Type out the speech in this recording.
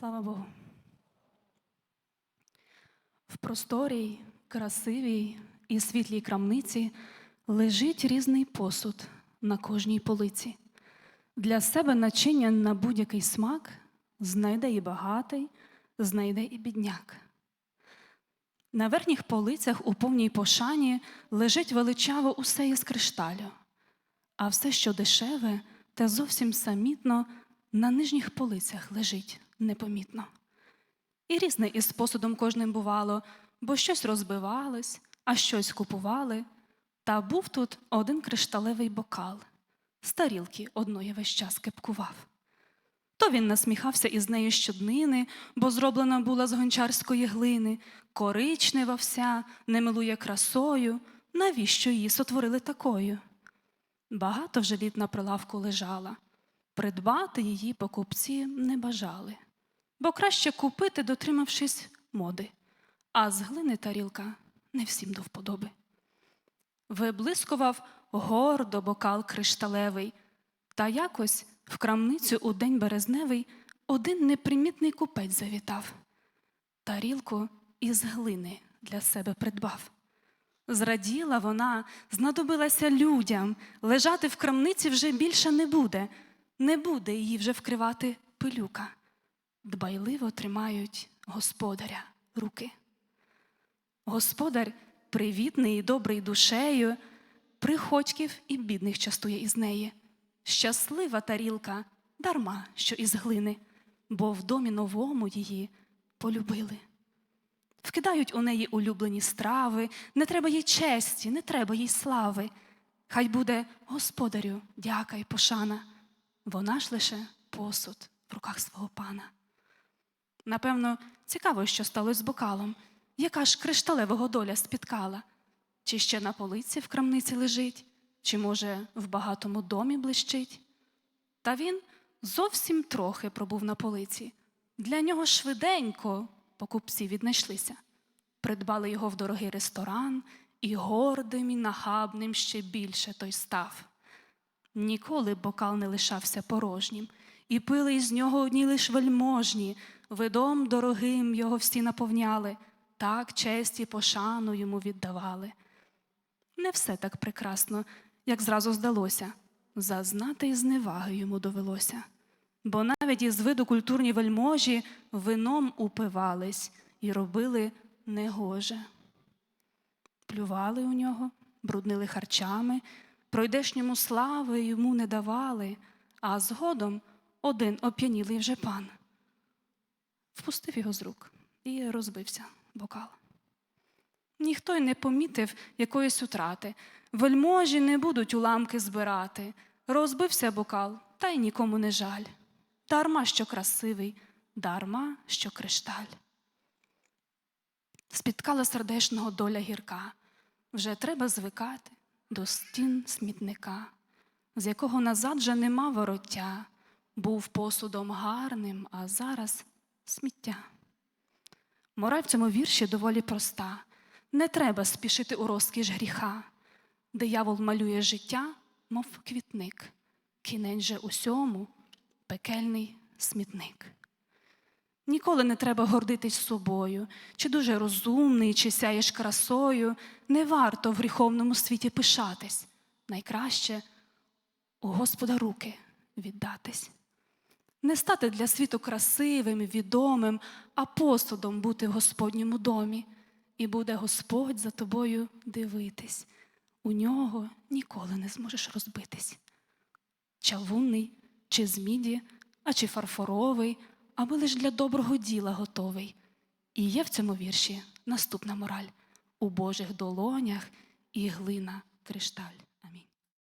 Слава Богу. В просторій, красивій і світлій крамниці лежить різний посуд на кожній полиці. Для себе начиння на будь-який смак знайде і багатий, знайде і бідняк. На верхніх полицях у повній пошані лежить величаво усе із кришталю, а все, що дешеве, те зовсім самітно на нижніх полицях лежить непомітно. І різне із посудом кожним бувало, бо щось розбивалось, а щось купували. Та був тут один кришталевий бокал, з тарілки одної весь час кепкував. То він насміхався із неї щоднини, бо зроблена була з гончарської глини, коричнева вся, не милує красою, навіщо її сотворили такою? Багато вже літ на прилавку лежала, придбати її покупці не бажали, бо краще купити, дотримавшись моди, а з глини тарілка не всім до вподоби. Виблискував гордо бокал кришталевий, та якось в крамницю у день березневий один непримітний купець завітав. Тарілку із глини для себе придбав. Зраділа вона, знадобилася людям, лежати в крамниці вже більше не буде, не буде її вже вкривати пилюка. Дбайливо тримають господаря руки. Господар привітний і добрий душею, приходьків і бідних частує із неї. Щаслива тарілка, дарма, що із глини, бо в домі новому її полюбили. Вкидають у неї улюблені страви, не треба їй честі, не треба їй слави. Хай буде господарю дяка й пошана, вона ж лише посуд в руках свого пана. Напевно, цікаво, що сталося з бокалом, яка ж кришталевого доля спіткала, чи ще на полиці в крамниці лежить, чи, може, в багатому домі блищить. Та він зовсім трохи пробув на полиці. Для нього швиденько покупці віднайшлися, придбали його в дорогий ресторан, і гордим і нахабним ще більше той став. Ніколи бокал не лишався порожнім, і пили із нього одні лиш вельможні, видом дорогим його всі наповняли, так честь і пошану йому віддавали. Не все так прекрасно, як зразу здалося, зазнати й зневаги йому довелося. Бо навіть із виду культурні вельможі вином упивались і робили негоже. Плювали у нього, бруднили харчами, пройдешньому слави йому не давали, а згодом один оп'янілий вже пан. Впустив його з рук і розбився бокал. Ніхто й не помітив якоїсь утрати. Вельможі не будуть уламки збирати. Розбився бокал, та й нікому не жаль. Дарма, що красивий, дарма, що кришталь. Спіткала сердешного доля гірка. Вже треба звикати до стін смітника, з якого назад вже нема вороття, був посудом гарним, а зараз сміття. Мораль в цьому вірші доволі проста. Не треба спішити у розкіш гріха. Диявол малює життя, мов квітник, кінець же усьому пекельний смітник. Ніколи не треба гордитись собою, чи дуже розумний, чи сяєш красою. Не варто в гріховному світі пишатись. Найкраще у Господа руки віддатись. Не стати для світу красивим, відомим, а посудом бути в Господньому домі, і буде Господь за тобою дивитись. У нього ніколи не зможеш розбитись. Чавунний, чи з міді, а чи фарфоровий, аби лиш для доброго діла готовий. І є в цьому вірші наступна мораль у Божих долонях і глина кришталь.